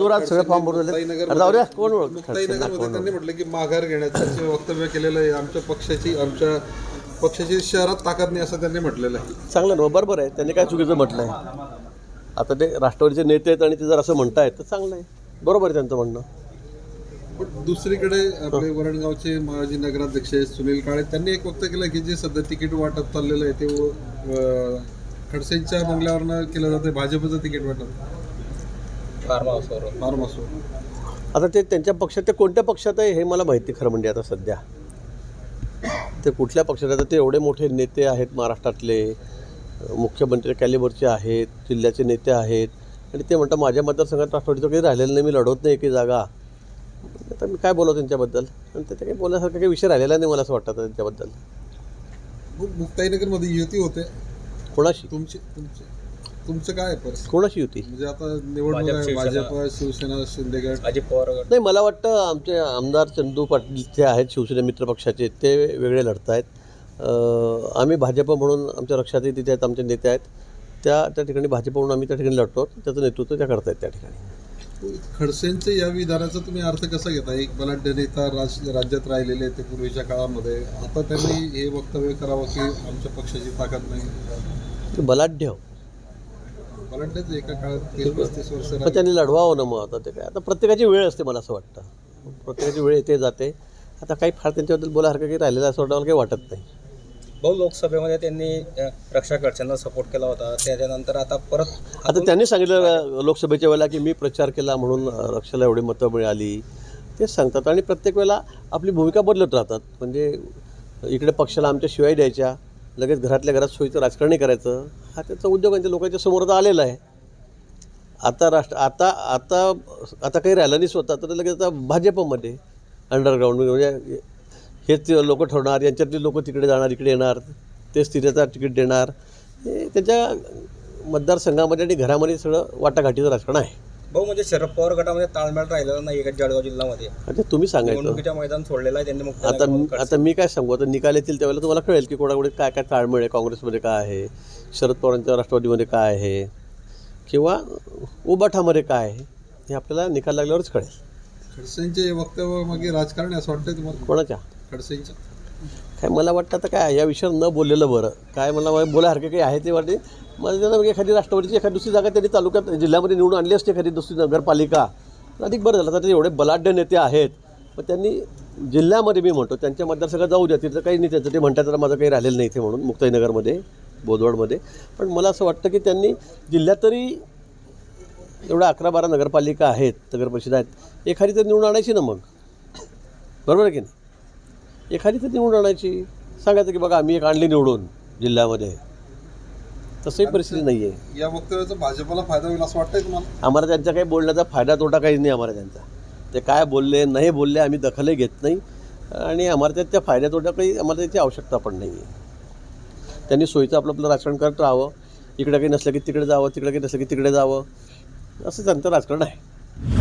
जोरात सगळे फॉर्म भरून झाले जाऊ द्या कोण ओळख त्यांनी म्हटलं की माघार घेण्याचं वक्तव्य केलेलं आहे आमच्या पक्षाची आमच्या पक्षाची शहरात ताकद नाही असं त्यांनी म्हटलेलं आहे. चांगलं ना बरोबर आहे. त्यांनी काय चुकीचं म्हटलं आहे आता ते राष्ट्रवादीचे नेते आहेत आणि ते जर असं म्हणतायत तर चांगलं आहे. बरोबर आहे त्यांचं म्हणणं. पण दुसरीकडे आपले वरणगावचे माजी नगराध्यक्ष सुनील काळे त्यांनी एक वक्तव्य केलं की जे सध्या तिकीट वाटप चाललेलं आहे ते खडसेंच्या बंगल्यावरनं केलं जातं भाजपचं तिकीट वाटप. फार्म हाऊसवर फार्म असो आता ते त्यांच्या पक्षात ते कोणत्या पक्षात आहे हे मला माहिती खरं म्हणजे आता सध्या. ते कुठल्या पक्षात आहे? आता ते एवढे मोठे नेते आहेत महाराष्ट्रातले. मुख्यमंत्री कॅलिबरचे आहेत जिल्ह्याचे नेते आहेत. आणि ते म्हणतात माझ्या मतदारसंघात राष्ट्रवादीचं काही राहिलेलं नाही मी लढवत नाही की जागा. आता मी काय बोलावं त्यांच्याबद्दल? आणि ते काही बोलण्यासारखा काही विषय राहिलेला नाही मला असं वाटतं त्यांच्याबद्दल. मु- मुक्ताईनगरमध्ये युती होते. कोणाशी? तुमची तुमचे. तुमचं काय आहे परिस्थिती? कोणाशी होती? म्हणजे आता निवडणूक भाजप, शिवसेना. भाजप शिवसेना शिंदेगड. अजित पवार गट नाही मला वाटतं आमचे आमदार चंदू पाटील जे आहेत शिवसेना मित्र पक्षाचे ते वेगळे लढत आहेत. आम्ही भाजप म्हणून आमच्या रक्षातही तिथे आहेत आमचे नेते आहेत. त्या त्या ठिकाणी भाजप म्हणून आम्ही त्या ठिकाणी लढतो. त्याचं नेतृत्व त्या करतायत त्या ठिकाणी. खडसेंच्या या विधानाचा तुम्ही अर्थ कसा घेता? एक बलाढ्य नेता राज राज्यात राहिलेले ते पूर्वीच्या काळामध्ये. आता त्यांनी हे वक्तव्य करावं की आमच्या पक्षाची ताकद नाही? ते बलाढ्य. बलाढ्यच एका काळात तीस पस्तीस वर्ष मग त्यांनी लढवावं ना मग आता ते काय? आता प्रत्येकाची वेळ असते मला असं वाटतं. प्रत्येकाची वेळ येते जाते. आता काही फार त्यांच्याबद्दल बोलासारखं काही राहिलेलं असं वाटायला काही वाटत नाही. बहु लोकसभेमध्ये त्यांनी रक्षा खडसेंना सपोर्ट केला होता. त्याच्यानंतर आता परत आता त्यांनी सांगितलं लोकसभेच्या वेळेला की मी प्रचार केला म्हणून रक्षाला एवढी मतं मिळाली. तेच सांगतात. आणि प्रत्येक वेळेला आपली भूमिका बदलत राहतात. म्हणजे इकडे पक्षाला आमच्या शिवाय द्यायच्या. लगेच घरातल्या घरात सोयीचं राजकारणी करायचं हा त्याचा उद्योग त्यांच्या लोकांच्या समोर आता आलेला आहे. आता राष्ट्र आता आता आता काही राहिलं नाही स्वतः तर लगेच आता भाजपमध्ये अंडरग्राऊंड म्हणजे हेच लोक ठरवणार यांच्यातली लोक तिकडे जाणार इकडे येणार तेच तिथेचा तिकीट देणार. हे त्यांच्या मतदारसंघामध्ये आणि घरामध्ये सगळं वाटाघाटीचं राजकारण आहे. भाऊ म्हणजे शरद पवार गटामध्ये ताळमेळ राहिलेला नाही एका जळगाव जिल्ह्यामध्ये? आता तुम्ही सांगायचं. निवडणुकीच्या मैदान सोडलेलं आहे त्यांनी मुक्त आता आता मी काय सांगू? आता निकाल येतील त्यावेळेला तुम्हाला कळेल की कोणाकडे काय काय ताळमेळ आहे काँग्रेसमध्ये काय आहे शरद पवारांच्या राष्ट्रवादीमध्ये काय आहे किंवा उबाठामध्ये काय आहे हे आपल्याला निकाल लागल्यावरच कळेल. खडसेंचे हे वक्तव्य मागे राजकारण आहे असं वाटतंय तुम्हाला? कोणाच्या? खडसेंच्या काय मला वाटतं आता काय या विषयावर न बोललेलं बरं. काय मला बोलासारखं काही आहे ते वाटते. मला त्यांना एखादी राष्ट्रवादीची एखादी दुसरी जागा त्यांनी तालुक्यात जिल्ह्यामध्ये निवडून आणली असते एखादी दुसरी नगरपालिका. अधिक बरं झालं तर एवढे बलाढ्य नेते आहेत. मग त्यांनी जिल्ह्यामध्ये मी म्हणतो त्यांच्या मतदारसंघात जाऊ द्या तिथं काही नाही त्यांचं ते म्हणतात तर माझं काही राहिलेलं नाही इथे म्हणून मुक्ताईनगरमध्ये बोदवडमध्ये पण मला असं वाटतं की त्यांनी जिल्ह्यात तरी एवढ्या अकरा बारा नगरपालिका आहेत नगरपरिषद आहेत. एखादी तर निवडून आणायची ना मग. बरोबर आहे की नाही? एखादी तर निवडून आणायची. सांगायचं की बघा आम्ही एक आणली निवडून जिल्ह्यामध्ये. तसंही परिस्थिती नाही आहे या वक्तव्याचा भाजपला फायदा होईल असं वाटतंय तुम्हाला? आम्हाला त्यांचा काही बोलण्याचा फायदा तोटा काही नाही आम्हाला त्यांचा. ते काय बोलले नाही बोलले आम्ही दखलही घेत नाही. आणि आम्हाला त्यात त्या फायद्या तोटा काही आम्हाला त्याची आवश्यकता पण नाही आहे त्यांनी सोयीचं आपलं आपलं राजकारण करत राहावं. इकडे काही नसलं की तिकडे जावं तिकडे काही नसलं की तिकडे जावं. असं त्यांचं राजकारण आहे.